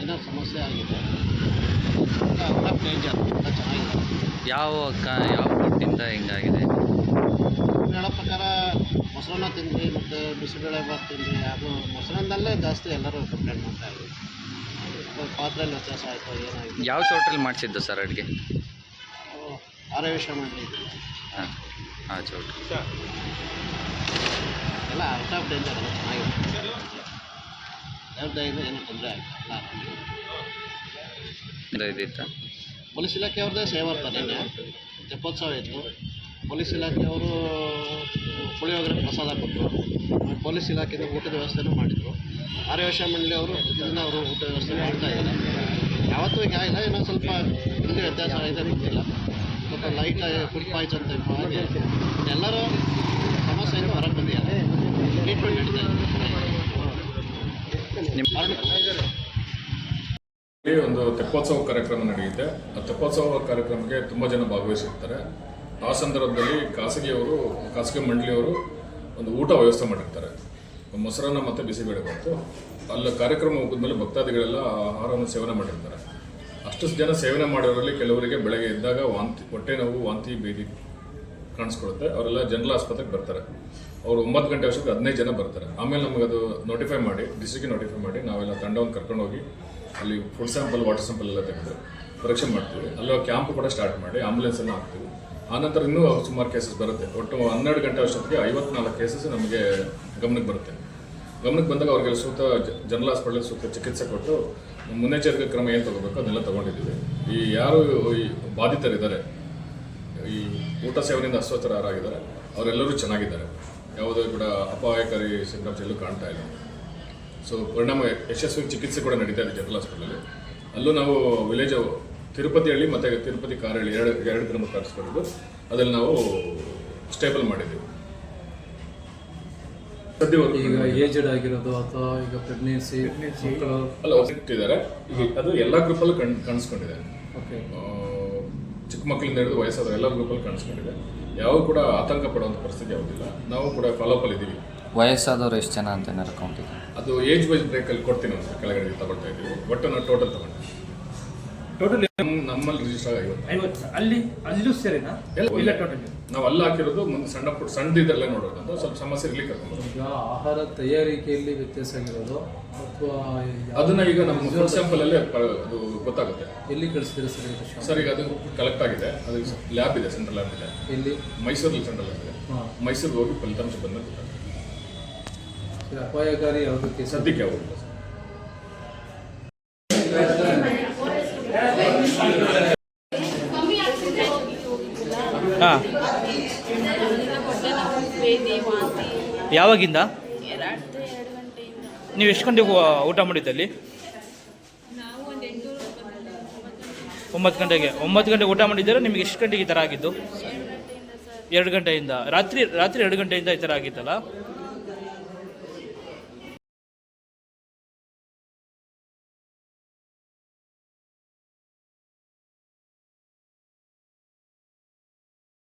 ಏನೋ ಸಮಸ್ಯೆ ಆಗಿದೆ ಔಟ್ ಆಫ್ ಡೇಂಜರ್ ಎಲ್ಲ ಚೆನ್ನಾಗಿದೆ ಯಾವ ಕ ಯಾವ ಫುಡ್ಡಿಂದ ಹಿಂಗಾಗಿದೆ ಹೇಳೋ ಪ್ರಕಾರ ಮೊಸರನ್ನ ತಿಂದ್ರಿ ಮತ್ತು ಬಿಸಿಬೇಳೆ ತಿಂದ್ರಿ ಅದು ಮೊಸರನ್ನದಲ್ಲೇ ಜಾಸ್ತಿ ಎಲ್ಲರೂ ಕಂಪ್ಲೇಂಟ್ ಮಾಡ್ತಾ ಇದ್ದರು ಪಾತ್ರೆಯಲ್ಲಿ ವ್ಯತ್ಯಾಸ ಆಯಿತು ಏನಾಯಿತು ಯಾವ ಚೌಟ್ರಲ್ಲಿ ಮಾಡಿಸಿದ್ದು ಸರ್ ಅಡುಗೆ? ಆರೇ ವಿಷಯ ಮಾಡಿ ಹಾಂ ಹಾಂ ಚೋಟ್ ಎಲ್ಲ ಔಟ್ ಆಫ್ ಡೇಂಜರ್ ಎಲ್ಲ ಚೆನ್ನಾಗಿದೆ. ಎರಡು ಐದು ಏನೂ ತೊಂದರೆ ಎಲ್ಲ ಇದಿತ್ತ ಪೊಲೀಸ್ ಇಲಾಖೆಯವ್ರದ್ದೇ ಸೇವರ್ತ ಎಪ್ಪತ್ತು ತೆಪ್ಪೋತ್ಸವ ಇತ್ತು. ಪೊಲೀಸ್ ಇಲಾಖೆಯವರು ಪುಳಿಯೋಗರೆ ಪ್ರಸಾದ ಕೊಟ್ಟರು. ಪೊಲೀಸ್ ಇಲಾಖೆಯಿಂದ ಊಟದ ವ್ಯವಸ್ಥೆನೂ ಮಾಡಿದರು. ಆರ್ಯವೇಶ ಮಂಡಳಿ ಅವರು ಇದನ್ನು ಅವರು ಊಟ ವ್ಯವಸ್ಥೆ ಮಾಡ್ತಾ ಇದ್ದಾರೆ. ಯಾವತ್ತೂ ಈಗ ಆಗಿಲ್ಲ ಇನ್ನೊಂದು ಸ್ವಲ್ಪ ಇಲ್ಲಿ ವ್ಯತ್ಯಾಸ ಆಗಿದೆ ಗೊತ್ತಿಲ್ಲ. ಸ್ವಲ್ಪ ಲೈಟ್ ಫುಡ್ ಪಾಯ್ಸನ್ ಅಂತ ಹಾಗೆ ಎಲ್ಲರೂ ಸಮಸ್ಯೆಯಿಂದ ಹೊರಗೆ ಬಂದಿದ್ದಾರೆ. ಟ್ರೀಟ್ಮೆಂಟ್ ಇದೆ. ಒಂದು ತೆಪ್ಪೋತ್ಸವ ಕಾರ್ಯಕ್ರಮ ನಡೆಯುತ್ತೆ. ಆ ತೆಪ್ಪೋತ್ಸವ ಕಾರ್ಯಕ್ರಮಕ್ಕೆ ತುಂಬ ಜನ ಭಾಗವಹಿಸಿರ್ತಾರೆ. ಆ ಸಂದರ್ಭದಲ್ಲಿ ಖಾಸಗಿಯವರು, ಖಾಸಗಿ ಮಂಡಳಿಯವರು ಒಂದು ಊಟ ವ್ಯವಸ್ಥೆ ಮಾಡಿರ್ತಾರೆ. ಮೊಸರನ್ನ ಮತ್ತು ಬಿಸಿಬೇಳೆ ಬಂತು. ಅಲ್ಲಿ ಕಾರ್ಯಕ್ರಮ ಮೇಲೆ ಭಕ್ತಾದಿಗಳೆಲ್ಲ ಆಹಾರವನ್ನು ಸೇವನೆ ಮಾಡಿರ್ತಾರೆ. ಅಷ್ಟು ಜನ ಸೇವನೆ ಮಾಡಿರೋರಲ್ಲಿ ಕೆಲವರಿಗೆ ಬೆಳಗ್ಗೆ ಎದ್ದಾಗ ವಾಂತಿ, ಹೊಟ್ಟೆ ನೋವು, ವಾಂತಿ, ಬೇದಿ ಕಾಣಿಸ್ಕೊಳುತ್ತೆ ಅವರೆಲ್ಲ ಜನರಲ್ ಆಸ್ಪತ್ರೆಗೆ ಬರ್ತಾರೆ. ಅವರು ಒಂಬತ್ತು ಗಂಟೆ ವರ್ಷಕ್ಕೆ ಹದಿನೈದು ಜನ ಬರ್ತಾರೆ. ಆಮೇಲೆ ನಮಗೆ ಅದು ನೋಟಿಫೈ ಮಾಡಿ ಡಿಸ್ಟ್ರಿಕ್ಗೆ ನೋಟಿಫೈ ಮಾಡಿ, ನಾವೆಲ್ಲ ತಂಡವನ್ನು ಕರ್ಕೊಂಡು ಹೋಗಿ ಅಲ್ಲಿ ಫುಡ್ ಸ್ಯಾಂಪಲ್ ವಾಟರ್ ಸ್ಯಾಂಪಲ್ ಎಲ್ಲ ತೆಗೆದು ಪರೀಕ್ಷೆ ಮಾಡ್ತೀವಿ. ಅಲ್ಲೋ ಕ್ಯಾಂಪ್ ಕೂಡ ಸ್ಟಾರ್ಟ್ ಮಾಡಿ ಆಂಬುಲೆನ್ಸನ್ನು ಹಾಕ್ತೀವಿ. ಆನಂತರ ಇನ್ನೂ ಸುಮಾರು ಕೇಸಸ್ ಬರುತ್ತೆ. ಒಟ್ಟು ಹನ್ನೆರಡು ಗಂಟೆ ಅಷ್ಟೊತ್ತಿಗೆ ಐವತ್ನಾಲ್ಕು ಕೇಸಸ್ ನಮಗೆ ಗಮನಕ್ಕೆ ಬರುತ್ತೆ. ಗಮನಕ್ಕೆ ಬಂದಾಗ ಅವ್ರಿಗೆ ಸೂಕ್ತ ಜನರಲ್ ಹಾಸ್ಪಿಟಲ್ ಸೂಕ್ತ ಚಿಕಿತ್ಸೆ ಕೊಟ್ಟು ಮುನ್ನೆಚ್ಚರಿಕೆ ಕ್ರಮ ಏನು ತಗೋಬೇಕು ಅದನ್ನೆಲ್ಲ ತೊಗೊಂಡಿದ್ದೀವಿ. ಈ ಯಾರು ಈ ಬಾಧಿತರಿದ್ದಾರೆ, ಈ ಊಟ ಸೇವನೆಯಿಂದ ಅಸ್ವಸ್ಥರಾಗಿದ್ದಾರೆ, ಅವರೆಲ್ಲರೂ ಚೆನ್ನಾಗಿದ್ದಾರೆ. ಯಾವುದೇ ಕೂಡ ಅಪಾಯಕಾರಿ ಸಿಂಟಮ್ಸ್ ಎಲ್ಲೂ ಕಾಣ್ತಾ ಇಲ್ಲ. ಸೊ ಪರಿಣಾಮ ಯಶಸ್ವಿ ಚಿಕಿತ್ಸೆ ಕೂಡ ನಡೀತಾ ಇದೆ ಜನರಲ್ ಹಾಸ್ಪಿಟಲಲ್ಲಿ. ಅಲ್ಲೂ ನಾವು ವಿಲೇಜ್ ತಿರುಪತಿಹಳ್ಳಿ ಮತ್ತು ತಿರುಪತಿ ಕಾರಹಳ್ಳಿ ಎರಡು ಎರಡು ಗ್ರಾಮ ತರಿಸ್ಕೊಂಡಿದ್ದು ಅದನ್ನು ನಾವು ಸ್ಟೇಬಲ್ ಮಾಡಿದ್ದೀವಿ. ಸದ್ಯವರೆಗೂ ಈಗ ಏಜ್ಡ್ ಆಗಿರೋದು ಅಥವಾ ಈಗ ಪ್ರೆಗ್ನೆನ್ಸಿ ಅಲ್ಲ ಈಗ ಅದು ಎಲ್ಲ ಗ್ರೂಪಲ್ಲಿ ಕಣ್ ಕಾಣಿಸ್ಕೊಂಡಿದೆ. ಓಕೆ. ಚಿಕ್ಕ ಮಕ್ಕಳಿಂದ ಹಿಡಿದು ವಯಸ್ಸಾದ ಎಲ್ಲ ಗ್ರೂಪಲ್ಲಿ ಕಾಣಿಸ್ಕೊಂಡಿದೆ. ಯಾವ ಕೂಡ ಆತಂಕ ಪಡುವಂಥ ಪರಿಸ್ಥಿತಿ ಯಾವುದಿಲ್ಲ. ನಾವು ಕೂಡ ಫಾಲೋಅಪ್ ಇದ್ದೀವಿ ವಯಸ್ಸಾದವರು ಎಷ್ಟು ಜನ ಅಂತ ಏನಾರು ಕೌಂಟ್ ಇದೆ ಅದು ಏಜ್ ವೈಸ್ ಬ್ರೇಕಲ್ಲಿ ಕೊಡ್ತೀನಿ ಅಂತ ಕೆಳಗಡೆ ತಗೊಳ್ತಾ ಇದ್ದೀವಿ ಒಟ್ಟು ನಾವು ಟೋಟಲ್ ತಗೊಂಡು ಟೋಟಲ್ ನಮ್ಮ ನಮ್ಮಲ್ಲಿ ರಿಜಿಸ್ಟರ್ ಆಗಿ ಐವತ್ತು ಐವತ್ತು ಅಲ್ಲಿ ಅಲ್ಲೂ ಸೇರಿನಾ? ಎಲ್ಲ ಇಲ್ಲ ಟೋಟಲ್ ನಾವು ಅಲ್ಲಿ ಹಾಕಿರೋದು ಮುಂದೆ ಸಣ್ಣ ಪುಟ್ಟ ಸಣ್ಣದಿದ್ದೆಲ್ಲ ನೋಡೋದು ಅಂತ. ಸ್ವಲ್ಪ ಸಮಸ್ಯೆ ಇರ್ಲಿಕ್ಕೆ ಕರ್ಕೊಂಡು ಈಗ ಆಹಾರ ತಯಾರಿಕೆಯಲ್ಲಿ ವ್ಯತ್ಯಾಸ ಆಗಿರೋದು? ಅಥವಾ ಅದನ್ನ ಈಗ ನಮ್ಮ ಫುಡ್ ಸ್ಯಾಂಪಲ್ ಅಲ್ಲಿ ಅದು ಗೊತ್ತಾಗುತ್ತೆ. ಎಲ್ಲಿ ಕಳಿಸ್ತೀರಾ ಸರ್ ಇದು? ಸರ್ ಈಗ ಅದು ಕಲೆಕ್ಟ್ ಆಗಿದೆ. ಅದು ಲ್ಯಾಬ್ ಇದೆ ಸೆಂಟ್ರಲ್ ಲ್ಯಾಬ್ ಇದೆ. ಎಲ್ಲಿ? ಮೈಸೂರಲ್ಲಿ ಸೆಂಟ್ರಲ್ ಲ್ಯಾಬ್ ಇದೆ. ಹಾಂ. ಮೈಸೂರಿಗೆ ಹೋಗಿ ಫಲಿತಾಂಶ ಸರ್ ಅಪಾಯಕಾರಿ ಯಾವುದಕ್ಕೆ? ಸದ್ಯಕ್ಕೆ ಯಾವುದು? ಸರ್ ಹಾಂ. ಯಾವಾಗಿಂದ? ನೀವು ಎಷ್ಟು ಗಂಟೆಗೆ ಊಟ ಮಾಡಿದ್ದಲ್ಲಿ? ಒಂಬತ್ತು ಗಂಟೆಗೆ. ಒಂಬತ್ತು ಗಂಟೆಗೆ ಊಟ ಮಾಡಿದ್ದೀರಾ? ನಿಮಗೆ ಎಷ್ಟು ಗಂಟೆಗೆ ಈ ಥರ ಆಗಿದ್ದು? ಎರಡು ಗಂಟೆಯಿಂದ. ರಾತ್ರಿ ರಾತ್ರಿ ಎರಡು ಗಂಟೆಯಿಂದ ಈ ಥರ ಆಗಿತ್ತಲ್ಲ?